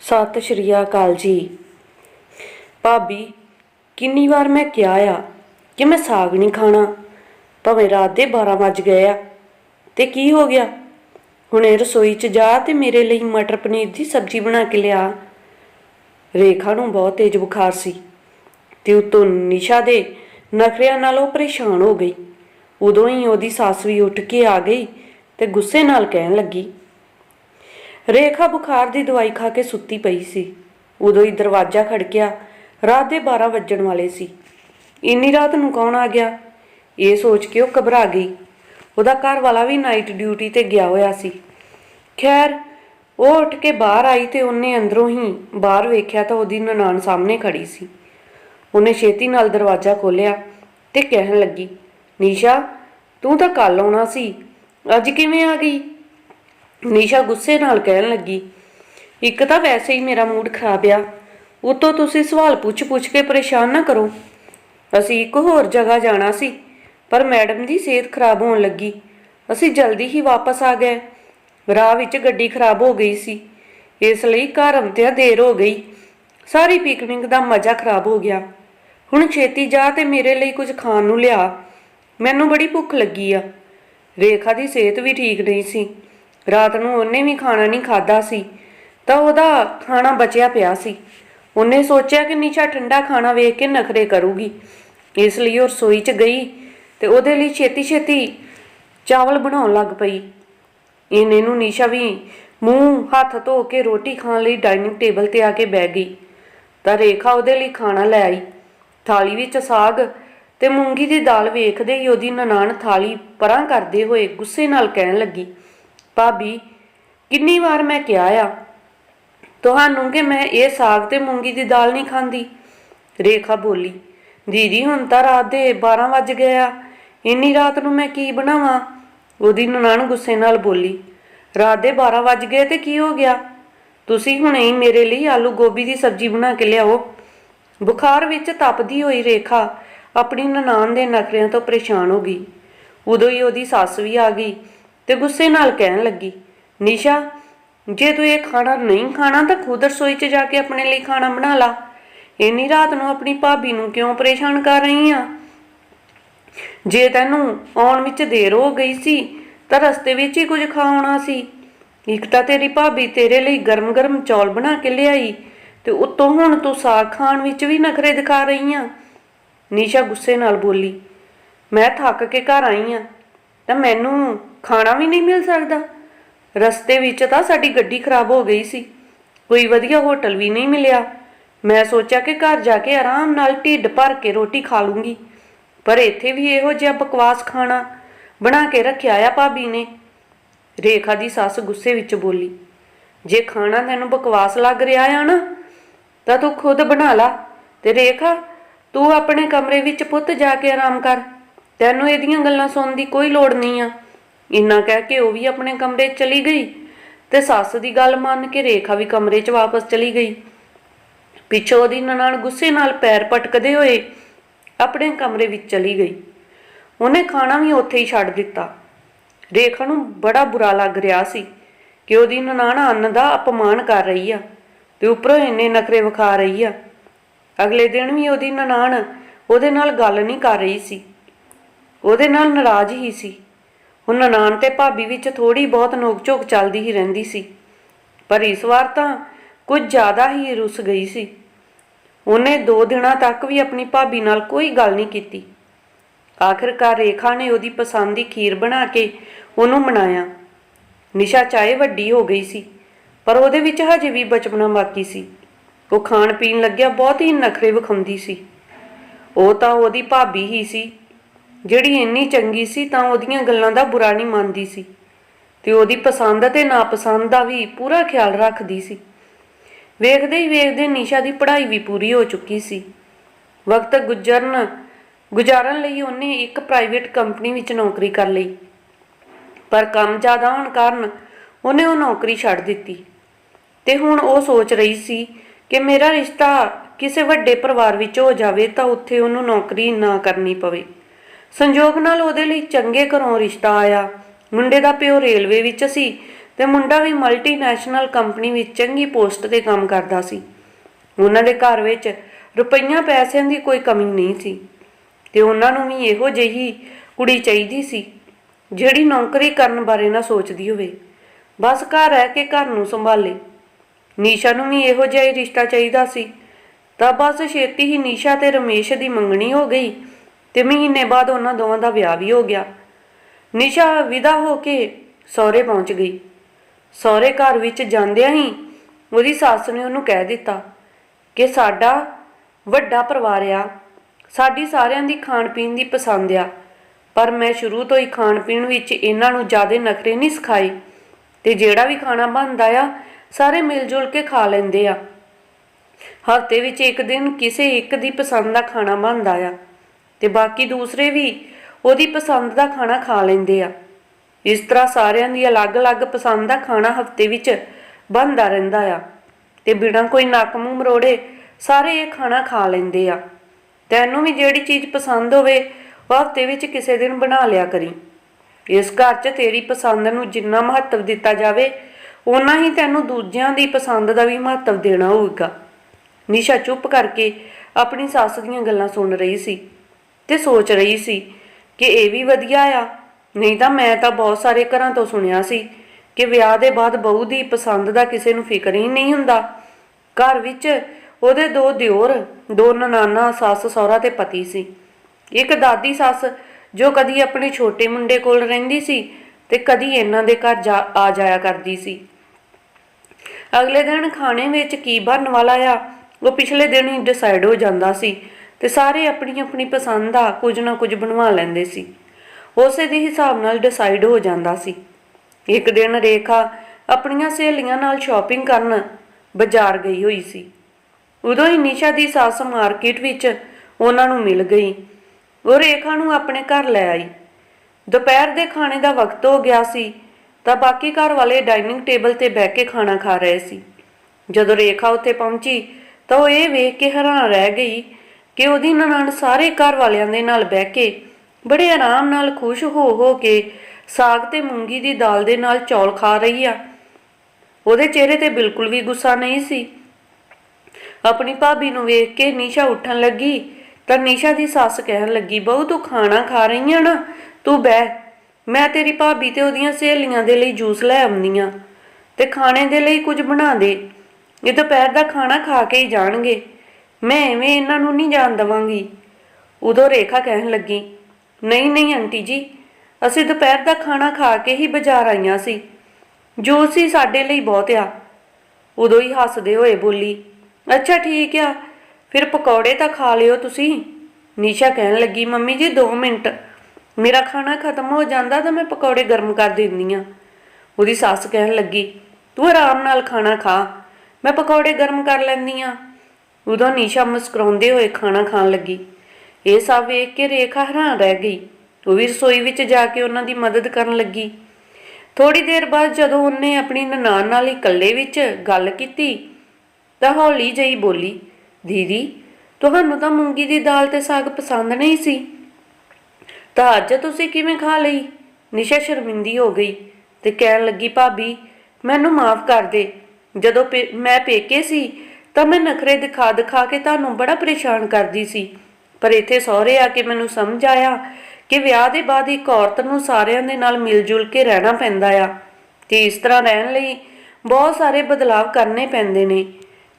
ਸਤਿ ਸ਼੍ਰੀ ਅਕਾਲ ਜੀ। ਭਾਬੀ, ਕਿੰਨੀ ਵਾਰ ਮੈਂ ਕਿਹਾ ਆ ਕਿ ਮੈਂ ਸਾਗ ਨਹੀਂ ਖਾਣਾ? ਭਾਵੇਂ ਰਾਤ ਦੇ 12 ਵੱਜ ਗਏ ਆ। ਤੇ ਕੀ ਹੋ ਗਿਆ? ਹੁਣੇ ਰਸੋਈ 'ਚ ਜਾ ਤੇ ਮੇਰੇ ਲਈ ਮਟਰ ਪਨੀਰ ਦੀ ਸਬਜ਼ੀ ਬਣਾ ਕੇ ਲਿਆ। ਰੇਖਾ ਨੂੰ ਬਹੁਤ ਤੇਜ਼ ਬੁਖਾਰ ਸੀ ਤੇ ਉਤੋਂ ਨਿਸ਼ਾ ਦੇ ਨਖਰਿਆਂ ਨਾਲ ਉਹ ਪਰੇਸ਼ਾਨ ਹੋ ਗਈ। ਉਦੋਂ ਹੀ ਉਹਦੀ ਸੱਸ ਵੀ ਉੱਠ ਕੇ ਆ ਗਈ ਤੇ ਗੁੱਸੇ ਨਾਲ ਕਹਿਣ ਲੱਗੀ ਰੇਖਾ ਬੁਖਾਰ ਦੀ ਦਵਾਈ ਖਾ ਕੇ ਸੁੱਤੀ ਪਈ ਸੀ। ਉਦੋਂ ਹੀ ਦਰਵਾਜ਼ਾ ਖੜਕਿਆ, ਰਾਤ ਦੇ 12 ਵੱਜਣ ਵਾਲੇ ਸੀ। ਇੰਨੀ ਰਾਤ ਨੂੰ ਕੌਣ ਆ ਗਿਆ? ਇਹ ਸੋਚ ਕੇ ਉਹ ਘਬਰਾ ਗਈ। ਉਹਦਾ ਘਰ ਵਾਲਾ ਵੀ ਨਾਈਟ ਡਿਊਟੀ ਤੇ ਗਿਆ ਹੋਇਆ ਸੀ। ਖੈਰ, ਉਹ ਉੱਠ ਕੇ ਬਾਹਰ ਆਈ ਤੇ ਉਹਨੇ ਅੰਦਰੋਂ ਹੀ ਬਾਹਰ ਵੇਖਿਆ ਤਾਂ ਉਹਦੀ ਨਨਾਣ ਸਾਹਮਣੇ ਖੜੀ ਸੀ। ਉਹਨੇ ਛੇਤੀ ਨਾਲ ਦਰਵਾਜ਼ਾ ਖੋਲ੍ਹਿਆ ਤੇ ਕਹਿਣ ਲੱਗੀ, ਨੀਸ਼ਾ, ਤੂੰ ਤਾਂ ਕੱਲ ਆਉਣਾ ਸੀ। ਅੱਜ ਕਿਵੇਂ ਆ ਗਈ? ਨਿਸ਼ਾ ਗੁੱਸੇ ਨਾਲ ਕਹਿਣ ਲੱਗੀ, ਇੱਕ ਤਾਂ ਵੈਸੇ ਹੀ ਮੇਰਾ ਮੂਡ ਖਰਾਬ ਆ, ਉਤੋਂ ਤੁਸੀਂ ਸਵਾਲ ਪੁੱਛ-ਪੁੱਛ ਕੇ ਪਰੇਸ਼ਾਨ ਨਾ ਕਰੋ। ਅਸੀਂ ਇੱਕ ਹੋਰ ਜਗ੍ਹਾ ਜਾਣਾ ਸੀ, ਪਰ ਮੈਡਮ ਦੀ ਸਿਹਤ ਖਰਾਬ ਹੋਣ ਲੱਗੀ। ਅਸੀਂ ਜਲਦੀ ਹੀ ਵਾਪਸ ਆ ਗਏ। ਰਾਹ ਵਿੱਚ ਗੱਡੀ ਖਰਾਬ ਹੋ ਗਈ ਸੀ। ਇਸ ਲਈ ਘਰ ਆਉਂਦਿਆਂ ਦੇਰ ਹੋ ਗਈ। ਸਾਰੀ ਪਿਕਨਿਕ ਦਾ ਮਜ਼ਾ ਖਰਾਬ ਹੋ ਗਿਆ। ਹੁਣ ਛੇਤੀ ਜਾ ਤੇ ਮੇਰੇ ਲਈ ਕੁਝ ਖਾਣ ਨੂੰ ਲਿਆ। ਮੈਨੂੰ ਬੜੀ ਭੁੱਖ ਲੱਗੀ ਆ। ਰੇਖਾ ਦੀ ਸਿਹਤ ਵੀ ਠੀਕ ਨਹੀਂ ਸੀ। ਰਾਤ ਨੂੰ ਉਹਨੇ ਵੀ ਖਾਣਾ ਨਹੀਂ ਖਾਦਾ ਸੀ, ਤਾਂ ਉਹਦਾ ਖਾਣਾ ਬਚਿਆ ਪਿਆ ਸੀ। ਉਹਨੇ ਸੋਚਿਆ ਕਿ ਨਿਸ਼ਾ ਠੰਡਾ ਖਾਣਾ ਵੇਖ ਕੇ ਨਖਰੇ ਕਰੂਗੀ। ਇਸ ਲਈ ਉਹ ਰਸੋਈ 'ਚ ਗਈ ਤੇ ਉਹਦੇ ਲਈ ਛੇਤੀ-ਛੇਤੀ ਚਾਵਲ ਬਣਾਉਣ ਲੱਗ ਪਈ। ਇਹਨੇ ਨੂੰ ਨਿਸ਼ਾ ਵੀ ਮੂੰਹ ਹੱਥ ਧੋ ਕੇ ਰੋਟੀ ਖਾਣ ਲਈ ਡਾਈਨਿੰਗ ਟੇਬਲ ਤੇ ਆ ਕੇ ਬਹਿ ਗਈ। ਤਾਂ ਰੇਖਾ ਉਹਦੇ ਲਈ ਖਾਣਾ ਲੈ ਆਈ। ਥਾਲੀ ਵਿੱਚ ਸਾਗ ਤੇ ਮੂੰਗੀ ਦੀ ਦਾਲ ਵੇਖਦੇ ਹੀ ਉਹਦੀ ਨਨਾਣ ਥਾਲੀ ਪਰਾਂ ਕਰਦੇ ਹੋਏ ਗੁੱਸੇ ਨਾਲ ਕਹਿਣ ਲੱਗੀ ਭਾਬੀ, ਕਿੰਨੀ ਵਾਰ ਮੈਂ ਕਿਹਾ ਆ, ਤੁਹਾਨੂੰ ਕਿ ਮੈਂ ਇਹ ਸਾਗ ਤੇ ਮੂੰਗੀ ਦੀ ਦਾਲ ਨਹੀਂ ਖਾਂਦੀ? ਰੇਖਾ ਬੋਲੀ, ਦੀਦੀ, ਹੁਣ ਤਾਂ ਰਾਤ ਦੇ 12 ਵੱਜ ਗਏ ਆ, ਇੰਨੀ ਰਾਤ ਨੂੰ ਮੈਂ ਕੀ ਬਣਾਵਾਂ? ਉਹਦੀ ਨਨਾਣ ਗੁੱਸੇ ਨਾਲ ਬੋਲੀ, ਰਾਤ ਦੇ 12 ਵੱਜ ਗਏ ਤੇ ਕੀ ਹੋ ਗਿਆ? ਤੁਸੀਂ ਹੁਣੇ ਹੀ ਮੇਰੇ ਲਈ ਆਲੂ ਗੋਭੀ ਦੀ ਸਬਜ਼ੀ ਬਣਾ ਕੇ ਲਿਆਓ। ਬੁਖਾਰ ਵਿੱਚ ਤਪਦੀ ਹੋਈ ਰੇਖਾ ਆਪਣੀ ਨਨਾਣ ਦੇ ਨਖਰਿਆਂ ਤੋਂ ਪਰੇਸ਼ਾਨ ਹੋ ਗਈ। ਉਦੋਂ ਹੀ ਉਹਦੀ ਸੱਸ ਵੀ ਆ ਗਈ। ਤੇ ਗੁੱਸੇ ਨਾਲ ਕਹਿਣ ਲੱਗੀ, ਨਿਸ਼ਾ, ਜੇ ਤੂੰ ਇਹ ਖਾਣਾ ਨਹੀਂ ਖਾਣਾ ਤਾਂ ਖੁਦ ਰਸੋਈ 'ਚ ਜਾ ਕੇ ਆਪਣੇ ਲਈ ਖਾਣਾ ਬਣਾ ਲਾ। ਇੰਨੀ ਰਾਤ ਨੂੰ ਆਪਣੀ ਭਾਬੀ ਨੂੰ ਕਿਉਂ ਪਰੇਸ਼ਾਨ ਕਰ ਰਹੀ ਆ? ਜੇ ਤੈਨੂੰ ਆਉਣ ਵਿੱਚ ਦੇਰ ਹੋ ਗਈ ਸੀ, ਤਾਂ ਰਸਤੇ ਵਿੱਚ ਹੀ ਕੁਝ ਖਾਣਾ ਸੀ। ਇੱਕ ਤਾਂ ਤੇਰੀ ਭਾਬੀ ਤੇਰੇ ਲਈ ਗਰਮ-ਗਰਮ ਚੌਲ ਬਣਾ ਕੇ ਲਿਆਈ ਤੇ ਉੱਤੋਂ ਹੁਣ ਤੂੰ ਸਾਗ ਖਾਣ ਵਿੱਚ ਵੀ ਨਖਰੇ ਦਿਖਾ ਰਹੀ ਆ। ਨਿਸ਼ਾ ਗੁੱਸੇ ਨਾਲ ਬੋਲੀ, ਮੈਂ ਥੱਕ ਕੇ ਘਰ ਆਈ ਆ, ਤਾਂ ਮੈਨੂੰ ਖਾਣਾ ਵੀ ਨਹੀਂ ਮਿਲ ਸਕਦਾ। ਰਸਤੇ ਵਿੱਚ ਤਾਂ ਸਾਡੀ ਗੱਡੀ ਖਰਾਬ ਹੋ ਗਈ ਸੀ। ਕੋਈ ਵਧੀਆ ਹੋਟਲ ਵੀ ਨਹੀਂ ਮਿਲਿਆ। ਮੈਂ ਸੋਚਿਆ ਕਿ ਘਰ ਜਾ ਕੇ ਆਰਾਮ ਨਾਲ ਢਿੱਡ ਭਰ ਕੇ ਰੋਟੀ ਖਾ ਲੂੰਗੀ। ਪਰ ਇੱਥੇ ਵੀ ਇਹੋ ਜਿਹਾ ਬਕਵਾਸ ਖਾਣਾ ਬਣਾ ਕੇ ਰੱਖਿਆ ਆ ਭਾਬੀ ਨੇ। ਰੇਖਾ ਦੀ ਸੱਸ ਗੁੱਸੇ ਵਿੱਚ ਬੋਲੀ, ਜੇ ਖਾਣਾ ਤੈਨੂੰ ਬਕਵਾਸ ਲੱਗ ਰਿਹਾ ਆ ਨਾ, ਤਾਂ ਤੂੰ ਖੁਦ ਬਣਾ ਲਾ। ਤੇ ਰੇਖਾ, ਤੂੰ ਆਪਣੇ ਕਮਰੇ ਵਿੱਚ ਪੁੱਤ ਜਾ ਕੇ ਆਰਾਮ ਕਰ। ਤੈਨੂੰ ਇਹਦੀਆਂ ਗੱਲਾਂ ਸੁਣਨ ਦੀ ਕੋਈ ਲੋੜ ਨਹੀਂ ਆ। ਇੰਨਾ ਕਹਿ ਕੇ ਉਹ ਵੀ ਆਪਣੇ ਕਮਰੇ 'ਚ ਚਲੀ ਗਈ ਤੇ ਸੱਸ ਦੀ ਗੱਲ ਮੰਨ ਕੇ ਰੇਖਾ ਵੀ ਕਮਰੇ 'ਚ ਵਾਪਸ ਚਲੀ ਗਈ। ਪਿੱਛੋਂ ਉਹਦੀ ਨਨਾਣ ਗੁੱਸੇ ਨਾਲ ਪੈਰ ਪਟਕਦੇ ਹੋਏ ਆਪਣੇ ਕਮਰੇ ਵਿੱਚ ਚਲੀ ਗਈ। ਉਹਨੇ ਖਾਣਾ ਵੀ ਉੱਥੇ ਹੀ ਛੱਡ ਦਿੱਤਾ। ਰੇਖਾ ਨੂੰ ਬੜਾ ਬੁਰਾ ਲੱਗ ਰਿਹਾ ਸੀ ਕਿ ਉਹਦੀ ਨਨਾਣ ਅੰਨ ਦਾ ਅਪਮਾਨ ਕਰ ਰਹੀ ਆ ਤੇ ਉੱਪਰੋਂ ਇੰਨੇ ਨਖਰੇ ਵਿਖਾ ਰਹੀ ਆ। ਅਗਲੇ ਦਿਨ ਵੀ ਉਹਦੀ ਨਨਾਣ ਉਹਦੇ ਨਾਲ ਗੱਲ ਨਹੀਂ ਕਰ ਰਹੀ ਸੀ। ਉਹਦੇ ਨਾਲ ਨਾਰਾਜ਼ ਹੀ ਸੀ। ਉਹ ਨਨਾਣ ਤੇ ਭਾਬੀ ਵਿੱਚ ਥੋੜੀ ਬਹੁਤ ਨੋਕ-ਝੋਕ ਚੱਲਦੀ ਹੀ ਰਹਿੰਦੀ ਸੀ। ਪਰ ਇਸ ਵਾਰ ਤਾਂ ਕੁਝ ਜ਼ਿਆਦਾ ਹੀ ਰੁੱਸ ਗਈ ਸੀ। ਉਹਨੇ 2 ਦਿਨਾਂ ਤੱਕ ਵੀ ਆਪਣੀ ਭਾਬੀ ਨਾਲ ਕੋਈ ਗੱਲ ਨਹੀਂ ਕੀਤੀ। ਆਖਿਰਕਾਰ ਰੇਖਾ ਨੇ ਉਹਦੀ ਪਸੰਦ ਦੀ ਖੀਰ ਬਣਾ ਕੇ ਉਹਨੂੰ ਮਨਾਇਆ। ਨਿਸ਼ਾ ਚਾਹੇ ਵੱਡੀ ਹੋ ਗਈ ਸੀ, ਪਰ ਉਹਦੇ ਵਿੱਚ ਹਜੇ ਵੀ ਬਚਪਨਾ ਬਾਕੀ ਸੀ। ਉਹ ਖਾਣ ਪੀਣ ਲੱਗਿਆ ਬਹੁਤ ਹੀ ਨਖਰੇ ਵਿਖਾਉਂਦੀ ਸੀ। ਉਹ ਤਾਂ ਉਹਦੀ ਭਾਬੀ ਹੀ ਸੀ। ਜਿਹੜੀ ਇੰਨੀ ਚੰਗੀ ਸੀ ਤਾਂ ਉਹਦੀਆਂ ਗੱਲਾਂ ਦਾ ਬੁਰਾ ਨਹੀਂ ਮੰਨਦੀ ਸੀ। ਤੇ ਉਹਦੀ ਪਸੰਦ ਤੇ ਨਾਪਸੰਦ ਦਾ ਵੀ ਪੂਰਾ ਖਿਆਲ ਰੱਖਦੀ ਸੀ। ਵੇਖਦੇ ਹੀ ਵੇਖਦੇ ਨਿਸ਼ਾ ਦੀ ਪੜ੍ਹਾਈ ਵੀ ਪੂਰੀ ਹੋ ਚੁੱਕੀ ਸੀ। ਵਕਤ ਗੁਜ਼ਰਨ, ਗੁਜ਼ਾਰਨ ਲਈ ਉਹਨੇ ਇੱਕ ਪ੍ਰਾਈਵੇਟ ਕੰਪਨੀ ਵਿੱਚ ਨੌਕਰੀ ਕਰ ਲਈ। ਪਰ ਕੰਮ ਜ਼ਿਆਦਾ ਹੋਣ ਕਾਰਨ ਉਹਨੇ ਉਹ ਨੌਕਰੀ ਛੱਡ ਦਿੱਤੀ। ਤੇ ਹੁਣ ਉਹ ਸੋਚ ਰਹੀ ਸੀ ਕਿ ਮੇਰਾ ਰਿਸ਼ਤਾ ਕਿਸੇ ਵੱਡੇ ਪਰਿਵਾਰ ਵਿੱਚ ਹੋ ਜਾਵੇ ਤਾਂ ਉੱਥੇ ਉਹਨੂੰ ਨੌਕਰੀ ਨਾ ਕਰਨੀ ਪਵੇ। ਸੰਜੋਗ ਨਾਲ ਉਹਦੇ ਲਈ ਚੰਗੇ ਘਰੋਂ ਰਿਸ਼ਤਾ ਆਇਆ। ਮੁੰਡੇ ਦਾ ਪਿਓ ਰੇਲਵੇ ਵਿੱਚ ਸੀ ਤੇ ਮੁੰਡਾ ਵੀ ਮਲਟੀਨੈਸ਼ਨਲ ਕੰਪਨੀ ਵਿੱਚ ਚੰਗੀ ਪੋਸਟ ਤੇ ਕੰਮ ਕਰਦਾ ਸੀ। ਉਹਨਾਂ ਦੇ ਘਰ ਵਿੱਚ ਰੁਪਈਆਂ ਪੈਸਿਆਂ ਦੀ ਕੋਈ ਕਮੀ ਨਹੀਂ ਸੀ ਤੇ ਉਹਨਾਂ ਨੂੰ ਵੀ ਇਹੋ ਜਿਹੀ ਕੁੜੀ ਚਾਹੀਦੀ ਸੀ ਜਿਹੜੀ ਨੌਕਰੀ ਕਰਨ ਬਾਰੇ ਨਾ ਸੋਚਦੀ ਹੋਵੇ। ਬਸ ਘਰ ਰਹਿ ਕੇ ਘਰ ਨੂੰ ਸੰਭਾਲੇ। ਨੀਸ਼ਾ ਨੂੰ ਵੀ ਇਹੋ ਜਿਹਾ ਹੀ ਰਿਸ਼ਤਾ ਚਾਹੀਦਾ ਸੀ। ਤਾਂ ਬਸ ਛੇਤੀ ਹੀ ਨੀਸ਼ਾ ਤੇ ਰਮੇਸ਼ ਦੀ ਮੰਗਣੀ ਹੋ ਗਈ। ਤੇ ਮਹੀਨੇ ਬਾਅਦ ਉਹਨਾਂ ਦੋਵਾਂ ਦਾ ਵਿਆਹ ਵੀ ਹੋ ਗਿਆ। ਨਿਸ਼ਾ ਵਿਦਾ ਹੋ ਕੇ ਸਹੁਰੇ ਪਹੁੰਚ ਗਈ। ਸਹੁਰੇ ਘਰ ਵਿੱਚ ਜਾਂਦਿਆਂ ਹੀ ਉਹਦੀ ਸੱਸ ਨੇ ਉਹਨੂੰ ਕਹਿ ਦਿੱਤਾ ਕਿ ਸਾਡਾ ਵੱਡਾ ਪਰਿਵਾਰ ਆ। ਸਾਡੀ ਸਾਰਿਆਂ ਦੀ ਖਾਣ ਪੀਣ ਦੀ ਪਸੰਦ ਆ। ਪਰ ਮੈਂ ਸ਼ੁਰੂ ਤੋਂ ਹੀ ਖਾਣ ਪੀਣ ਵਿੱਚ ਇਹਨਾਂ ਨੂੰ ਜ਼ਿਆਦਾ ਨਖਰੇ ਨਹੀਂ ਸਿਖਾਏ ਤੇ ਜਿਹੜਾ ਵੀ ਖਾਣਾ ਬਣਦਾ ਆ, ਸਾਰੇ ਮਿਲ ਜੁਲ ਕੇ ਖਾ ਲੈਂਦੇ ਆ। ਹਫ਼ਤੇ ਵਿੱਚ ਇੱਕ ਦਿਨ ਕਿਸੇ ਇੱਕ ਦੀ ਪਸੰਦ ਦਾ ਖਾਣਾ ਬਣਦਾ ਆ। ਤੇ ਬਾਕੀ ਦੂਸਰੇ ਵੀ ਉਹਦੀ ਪਸੰਦ ਦਾ ਖਾਣਾ ਖਾ ਲੈਂਦੇ ਆ। ਇਸ ਤਰ੍ਹਾਂ ਸਾਰਿਆਂ ਦੀ ਅਲੱਗ-ਅਲੱਗ ਪਸੰਦ ਦਾ ਖਾਣਾ ਹਫ਼ਤੇ ਵਿੱਚ ਬਣਦਾ ਰਹਿੰਦਾ ਆ। ਤੇ ਬਿਨਾਂ ਕੋਈ ਨੱਕ ਮੂੰਹ ਮਰੋੜੇ ਸਾਰੇ ਇਹ ਖਾਣਾ ਖਾ ਲੈਂਦੇ ਆ। ਤੈਨੂੰ ਵੀ ਜਿਹੜੀ ਚੀਜ਼ ਪਸੰਦ ਹੋਵੇ, ਉਹ ਹਫ਼ਤੇ ਵਿੱਚ ਕਿਸੇ ਦਿਨ ਬਣਾ ਲਿਆ ਕਰੀ। ਇਸ ਘਰ 'ਚ ਤੇਰੀ ਪਸੰਦ ਨੂੰ ਜਿੰਨਾ ਮਹੱਤਵ ਦਿੱਤਾ ਜਾਵੇ ਉਨਾ ਹੀ ਤੈਨੂੰ ਦੂਜਿਆਂ ਦੀ ਪਸੰਦ ਦਾ ਵੀ ਮਹੱਤਵ ਦੇਣਾ ਹੋਊਗਾ। ਨਿਸ਼ਾ ਚੁੱਪ ਕਰਕੇ ਆਪਣੀ ਸੱਸ ਦੀਆਂ ਗੱਲਾਂ ਸੁਣ ਰਹੀ ਸੀ। ਤੇ ਸੋਚ ਰਹੀ ਸੀ ਕਿ ਇਹ ਵੀ ਵਧੀਆ ਆ। ਨਹੀਂ ਤਾਂ ਮੈਂ ਤਾਂ ਬਹੁਤ ਸਾਰੇ ਘਰਾਂ ਤੋਂ ਸੁਣਿਆ ਸੀ ਕਿ ਵਿਆਹ ਦੇ ਬਾਅਦ ਬਹੂ ਦੀ ਪਸੰਦ ਦਾ ਕਿਸੇ ਨੂੰ ਫਿਕਰ ਹੀ ਨਹੀਂ ਹੁੰਦਾ। ਘਰ ਵਿੱਚ ਉਹਦੇ ਦੋ ਦਿਓਰ, ਦੋ ਨਨਾਨਾ, ਸੱਸ, ਸਹੁਰਾ ਤੇ ਪਤੀ ਸੀ। ਇੱਕ ਦਾਦੀ ਸੱਸ ਜੋ ਕਦੀ ਆਪਣੇ ਛੋਟੇ ਮੁੰਡੇ ਕੋਲ ਰਹਿੰਦੀ ਸੀ ਤੇ ਕਦੀ ਇਹਨਾਂ ਦੇ ਘਰ ਜਾ ਆ ਜਾਇਆ ਕਰਦੀ ਸੀ। ਅਗਲੇ ਦਿਨ ਖਾਣੇ ਵਿੱਚ ਕੀ ਬਣਨ ਵਾਲਾ ਆ, ਉਹ ਪਿਛਲੇ ਦਿਨ ਹੀ ਡਿਸਾਈਡ ਹੋ ਜਾਂਦਾ ਸੀ ਤੇ ਸਾਰੇ ਆਪਣੀ ਆਪਣੀ ਪਸੰਦ ਦਾ ਕੁਝ ਨਾ ਕੁਝ ਬਣਵਾ ਲੈਂਦੇ ਸੀ। ਉਸੇ ਦੇ ਹਿਸਾਬ ਨਾਲ ਡਿਸਾਈਡ ਹੋ ਜਾਂਦਾ ਸੀ। ਇੱਕ ਦਿਨ ਰੇਖਾ ਆਪਣੀਆਂ ਸਹੇਲੀਆਂ ਨਾਲ ਸ਼ਾਪਿੰਗ ਕਰਨ ਬਾਜ਼ਾਰ ਗਈ ਹੋਈ ਸੀ। ਉਦੋਂ ਹੀ ਨਿਸ਼ਾ ਦੀ ਸੱਸ ਮਾਰਕੀਟ ਵਿੱਚ ਉਹਨਾਂ ਨੂੰ ਮਿਲ ਗਈ। ਉਹ ਰੇਖਾ ਨੂੰ ਆਪਣੇ ਘਰ ਲੈ ਆਈ। ਦੁਪਹਿਰ ਦੇ ਖਾਣੇ ਦਾ ਵਕਤ ਹੋ ਗਿਆ ਸੀ ਤਾਂ ਬਾਕੀ ਘਰ ਵਾਲੇ ਡਾਈਨਿੰਗ ਟੇਬਲ ਤੇ ਬਹਿ ਕੇ ਖਾਣਾ ਖਾ ਰਹੇ ਸੀ। ਜਦੋਂ ਰੇਖਾ ਉੱਥੇ ਪਹੁੰਚੀ ਤਾਂ ਉਹ ਇਹ ਵੇਖ ਕੇ ਹੈਰਾਨ ਰਹਿ ਗਈ ਕਿ ਉਹਦੀ ਨਨਾਣ ਸਾਰੇ ਘਰ ਵਾਲਿਆਂ ਦੇ ਨਾਲ ਬਹਿ ਕੇ ਬੜੇ ਆਰਾਮ ਨਾਲ ਖੁਸ਼ ਹੋ ਹੋ ਕੇ ਸਾਗ ਤੇ ਮੂੰਗੀ ਦੀ ਦਾਲ ਦੇ ਨਾਲ ਚੌਲ ਖਾ ਰਹੀ ਆ। ਉਹਦੇ ਚਿਹਰੇ ਤੇ ਬਿਲਕੁਲ ਵੀ ਗੁੱਸਾ ਨਹੀਂ ਸੀ। ਆਪਣੀ ਭਾਬੀ ਨੂੰ ਵੇਖ ਕੇ ਨੀਸ਼ਾ ਉੱਠਣ ਲੱਗੀ। ਤਾਂ ਨੀਸ਼ਾ ਦੀ ਸੱਸ ਕਹਿਣ ਲੱਗੀ, ਬਹੂ, ਤੂੰ ਖਾਣਾ ਖਾ ਰਹੀ ਆ ਨਾ, ਤੂੰ ਬਹਿ। ਮੈਂ ਤੇਰੀ ਭਾਬੀ ਤੇ ਉਹਦੀਆਂ ਸਹੇਲੀਆਂ ਦੇ ਲਈ ਜੂਸ ਲੈ ਆਉਂਦੀ ਆ ਤੇ ਖਾਣੇ ਦੇ ਲਈ ਕੁਝ ਬਣਾ ਦੇ। ਇਹ ਦੁਪਹਿਰ ਦਾ ਖਾਣਾ ਖਾ ਕੇ ਹੀ ਜਾਣਗੇ। ਮੈਂ ਐਵੇਂ ਇਹਨਾਂ ਨੂੰ ਨਹੀਂ ਜਾਣ ਦਵਾਂਗੀ। ਉਦੋਂ ਰੇਖਾ ਕਹਿਣ ਲੱਗੀ, ਨਹੀਂ ਨਹੀਂ ਆਂਟੀ ਜੀ, ਅਸੀਂ ਦੁਪਹਿਰ ਦਾ ਖਾਣਾ ਖਾ ਕੇ ਹੀ ਬਾਜ਼ਾਰ ਆਈਆਂ ਸੀ। ਜੋ ਸੀ ਸਾਡੇ ਲਈ ਬਹੁਤ ਆ। ਉਦੋਂ ਹੀ ਹੱਸਦੇ ਹੋਏ ਬੋਲੀ, ਅੱਛਾ, ਠੀਕ ਆ, ਫਿਰ ਪਕੌੜੇ ਤਾਂ ਖਾ ਲਿਓ ਤੁਸੀਂ। ਨੀਸ਼ਾ ਕਹਿਣ ਲੱਗੀ, ਮੰਮੀ ਜੀ 2 ਮਿੰਟ। ਮੇਰਾ ਖਾਣਾ ਖਤਮ ਹੋ ਜਾਂਦਾ ਤਾਂ ਮੈਂ ਪਕੌੜੇ ਗਰਮ ਕਰ ਦਿੰਦੀ ਆ ਉਹਦੀ ਸੱਸ ਕਹਿਣ ਲੱਗੀ, ਤੂੰ ਆਰਾਮ ਨਾਲ ਖਾਣਾ ਖਾ। ਮੈਂ ਪਕੌੜੇ ਗਰਮ ਕਰ ਲੈਂਦੀ ਆ ਉਦੋਂ ਨੀਸ਼ਾ ਮੁਸਕਰਾਉਂਦੇ ਹੋਏ ਖਾਣਾ ਖਾਣ ਲੱਗੀ। ਇਹ ਸਭ ਵੇਖ ਕੇ ਰੇਖਾ ਹੈਰਾਨ ਰਹਿ ਗਈ। ਉਹ ਵੀ ਰਸੋਈ ਵਿੱਚ ਜਾ ਕੇ ਉਹਨਾਂ ਦੀ ਮਦਦ ਕਰਨ ਲੱਗੀ। ਥੋੜੀ ਦੇਰ ਬਾਅਦ ਜਦੋਂ ਉਹਨੇ ਆਪਣੀ ਨਨਾਣ ਨਾਲ ਇਕੱਲੇ ਵਿੱਚ ਗੱਲ ਕੀਤੀ, ਤਾਂ ਹੌਲੀ ਜਿਹੀ ਬੋਲੀ, ਦੀਦੀ, ਤੁਹਾਨੂੰ ਤਾਂ ਮੂੰਗੀ ਦੀ ਦਾਲ ਤੇ ਸਾਗ ਪਸੰਦ ਨਹੀਂ ਸੀ। ਤਾਂ ਅੱਜ ਤੁਸੀਂ ਕਿਵੇਂ ਖਾ ਲਈ? ਨਿਸ਼ਾ ਸ਼ਰਮਿੰਦੀ ਹੋ ਗਈ ਤੇ ਕਹਿਣ ਲੱਗੀ, ਭਾਬੀ, ਮੈਨੂੰ ਮਾਫ ਕਰ ਦੇ। ਜਦੋਂ ਪੇ- ਮੈਂ ਪੇਕੇ ਸੀ ਤਾਂ ਮੈਂ ਨਖਰੇ ਦਿਖਾ ਦਿਖਾ ਕੇ ਤੁਹਾਨੂੰ ਬੜਾ ਪਰੇਸ਼ਾਨ ਕਰਦੀ ਸੀ। ਪਰ ਇੱਥੇ ਸਹੁਰੇ ਆ ਕੇ ਮੈਨੂੰ ਸਮਝ ਆਇਆ ਕਿ ਵਿਆਹ ਦੇ ਬਾਅਦ ਇੱਕ ਔਰਤ ਨੂੰ ਸਾਰਿਆਂ ਦੇ ਨਾਲ ਮਿਲ ਜੁਲ ਕੇ ਰਹਿਣਾ ਪੈਂਦਾ ਆ ਤੇ ਇਸ ਤਰ੍ਹਾਂ ਰਹਿਣ ਲਈ ਬਹੁਤ ਸਾਰੇ ਬਦਲਾਵ ਕਰਨੇ ਪੈਂਦੇ ਨੇ।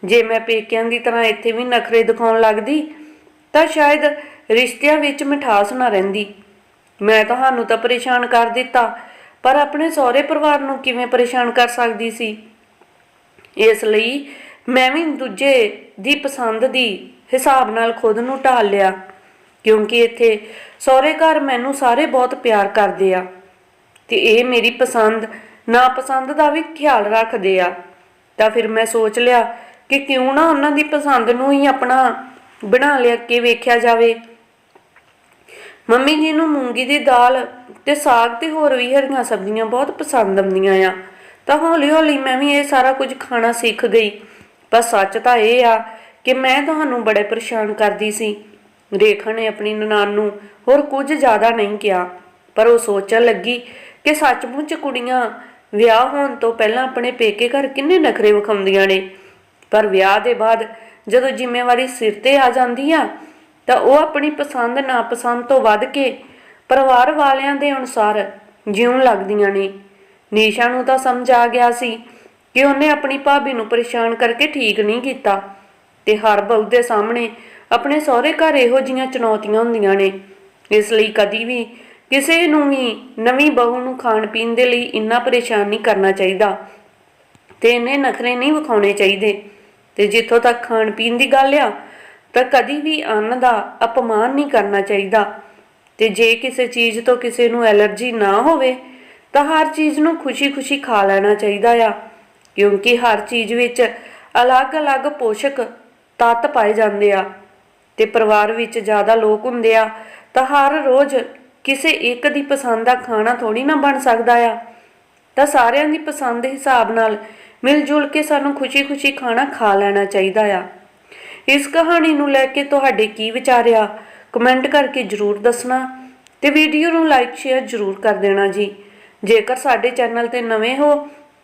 ਜੇ ਮੈਂ ਪੇਕਿਆਂ ਦੀ ਤਰ੍ਹਾਂ ਇੱਥੇ ਵੀ ਨਖਰੇ ਦਿਖਾਉਣ ਲੱਗਦੀ, ਤਾਂ ਸ਼ਾਇਦ ਰਿਸ਼ਤਿਆਂ ਵਿੱਚ ਮਿਠਾਸ ਨਾ ਰਹਿੰਦੀ। ਮੈਂ ਤੁਹਾਨੂੰ ਤਾਂ ਪਰੇਸ਼ਾਨ ਕਰ ਦਿੱਤਾ, ਪਰ ਆਪਣੇ ਸਹੁਰੇ ਪਰਿਵਾਰ ਨੂੰ ਕਿਵੇਂ ਪਰੇਸ਼ਾਨ ਕਰ ਸਕਦੀ ਸੀ? ਇਸ ਲਈ ਮੈਂ ਵੀ ਦੂਜੇ ਦੀ ਪਸੰਦ ਦੀ ਹਿਸਾਬ ਨਾਲ ਖੁਦ ਨੂੰ ਢਾਲ ਲਿਆ, ਕਿਉਂਕਿ ਇੱਥੇ ਸਹੁਰੇ ਘਰ ਮੈਨੂੰ ਸਾਰੇ ਬਹੁਤ ਪਿਆਰ ਕਰਦੇ ਆ ਤੇ ਇਹ ਮੇਰੀ ਪਸੰਦ ਨਾ ਪਸੰਦ ਦਾ ਵੀ ਖਿਆਲ ਰੱਖਦੇ ਆ। ਤਾਂ ਫਿਰ ਮੈਂ ਸੋਚ ਲਿਆ ਕਿ ਕਿਉਂ ਨਾ ਉਹਨਾਂ ਦੀ ਪਸੰਦ ਨੂੰ ਹੀ ਆਪਣਾ ਬਣਾ ਲਿਆ ਕੇ ਵੇਖਿਆ ਜਾਵੇ। ਮੰਮੀ ਜੀ ਨੂੰ ਮੂੰਗੀ ਦੀ ਦਾਲ ਤੇ ਸਾਗ ਤੇ ਹੋਰ ਵੀ ਹਰੀਆਂ ਸਬਜ਼ੀਆਂ ਬਹੁਤ ਪਸੰਦ ਆਉਂਦੀਆਂ ਆ। ਤਾਂ ਹੌਲੀ ਹੌਲੀ ਮੈਂ ਵੀ ਇਹ ਸਾਰਾ ਕੁਝ ਖਾਣਾ ਸਿੱਖ ਗਈ। ਪਰ ਸੱਚ ਤਾਂ ਇਹ ਆ ਕਿ ਮੈਂ ਤੁਹਾਨੂੰ ਬੜੇ ਪਰੇਸ਼ਾਨ ਕਰਦੀ ਸੀ। ਰੇਖਾ ਨੇ ਆਪਣੀ ਨਨਾਣ ਨੂੰ ਹੋਰ ਕੁਝ ਜ਼ਿਆਦਾ ਨਹੀਂ ਕਿਹਾ, ਪਰ ਉਹ ਸੋਚਣ ਲੱਗੀ ਕਿ ਸੱਚਮੁੱਚ ਕੁੜੀਆਂ ਵਿਆਹ ਹੋਣ ਤੋਂ ਪਹਿਲਾਂ ਆਪਣੇ ਪੇਕੇ ਘਰ ਕਿੰਨੇ ਨਖਰੇ ਵਿਖਾਉਂਦੀਆਂ ਨੇ। ਪਰ ਵਿਆਹ ਦੇ ਬਾਅਦ ਜਦੋਂ ਜ਼ਿੰਮੇਵਾਰੀ ਸਿਰ ਤੇ ਆ ਜਾਂਦੀ ਆ, ਤਾਂ ਉਹ ਆਪਣੀ ਪਸੰਦ ਨਾਪਸੰਦ ਤੋਂ ਵੱਧ ਕੇ ਪਰਿਵਾਰ ਵਾਲਿਆਂ ਦੇ ਅਨੁਸਾਰ ਜਿਉਣ ਲੱਗਦੀਆਂ ਨੇ। ਨੀਸ਼ਾ ਨੂੰ ਤਾਂ ਸਮਝ ਆ ਗਿਆ ਸੀ ਕਿ ਉਹਨੇ ਆਪਣੀ ਭਾਬੀ ਨੂੰ ਪਰੇਸ਼ਾਨ ਕਰਕੇ ਠੀਕ ਨਹੀਂ ਕੀਤਾ। ਤੇ ਹਰ ਬਹੂ ਦੇ ਸਾਹਮਣੇ ਆਪਣੇ ਸਹੁਰੇ ਘਰ ਇਹੋ ਜੀਆਂ ਚੁਣੌਤੀਆਂ ਹੁੰਦੀਆਂ ਨੇ। ਇਸ ਲਈ ਕਦੀ ਵੀ ਕਿਸੇ ਨੂੰ ਵੀ ਨਵੀਂ ਬਹੂ ਨੂੰ ਖਾਣ ਪੀਣ ਦੇ ਲਈ ਇੰਨਾ ਪਰੇਸ਼ਾਨ ਨਹੀਂ ਕਰਨਾ ਚਾਹੀਦਾ। ਤੇ ਇੰਨੇ ਨਖਰੇ ਨਹੀਂ ਵਿਖਾਉਣੇ ਚਾਹੀਦੇ। ਤੇ ਜਿੱਥੋਂ ਤੱਕ ਖਾਣ ਪੀਣ ਦੀ ਗੱਲ ਆ, ਤਾਂ ਕਦੀ ਵੀ ਅੰਨ ਦਾ ਅਪਮਾਨ ਨਹੀਂ ਕਰਨਾ ਚਾਹੀਦਾ। ਤੇ ਜੇ ਕਿਸੇ ਚੀਜ਼ ਤੋਂ ਕਿਸੇ ਨੂੰ ਐਲਰਜੀ ਨਾ ਹੋਵੇ, ਤਾਂ ਹਰ ਚੀਜ਼ ਨੂੰ ਖੁਸ਼ੀ-ਖੁਸ਼ੀ ਖਾ ਲੈਣਾ ਚਾਹੀਦਾ ਆ। ਕਿਉਂਕਿ ਹਰ ਚੀਜ਼ ਵਿੱਚ ਅਲੱਗ-ਅਲੱਗ ਪੋਸ਼ਕ ਤੱਤ ਪਾਏ ਜਾਂਦੇ ਆ ਤੇ ਪਰਿਵਾਰ ਵਿੱਚ ਜ਼ਿਆਦਾ ਲੋਕ ਹੁੰਦੇ ਆ, ਤਾਂ ਹਰ ਰੋਜ਼ ਕਿਸੇ ਇੱਕ ਦੀ ਪਸੰਦ ਦਾ ਖਾਣਾ ਥੋੜੀ ਨਾ ਬਣ ਸਕਦਾ ਆ। ਤਾਂ ਸਾਰਿਆਂ ਦੀ ਪਸੰਦ ਦੇ ਹਿਸਾਬ ਨਾਲ ਮਿਲ ਜੁਲ ਕੇ ਸਾਨੂੰ ਖੁਸ਼ੀ-ਖੁਸ਼ੀ ਖਾਣਾ ਖਾ ਲੈਣਾ ਚਾਹੀਦਾ ਆ। ਇਸ ਕਹਾਣੀ ਨੂੰ ਲੈ ਕੇ ਤੁਹਾਡੇ ਕੀ ਵਿਚਾਰ ਆ, ਕਮੈਂਟ ਕਰਕੇ ਜਰੂਰ ਦੱਸਣਾ ਤੇ ਵੀਡੀਓ ਨੂੰ ਲਾਈਕ ਸ਼ੇਅਰ ਜਰੂਰ ਕਰ ਦੇਣਾ ਜੀ। ਜੇਕਰ ਸਾਡੇ ਚੈਨਲ ਤੇ ਨਵੇਂ ਹੋ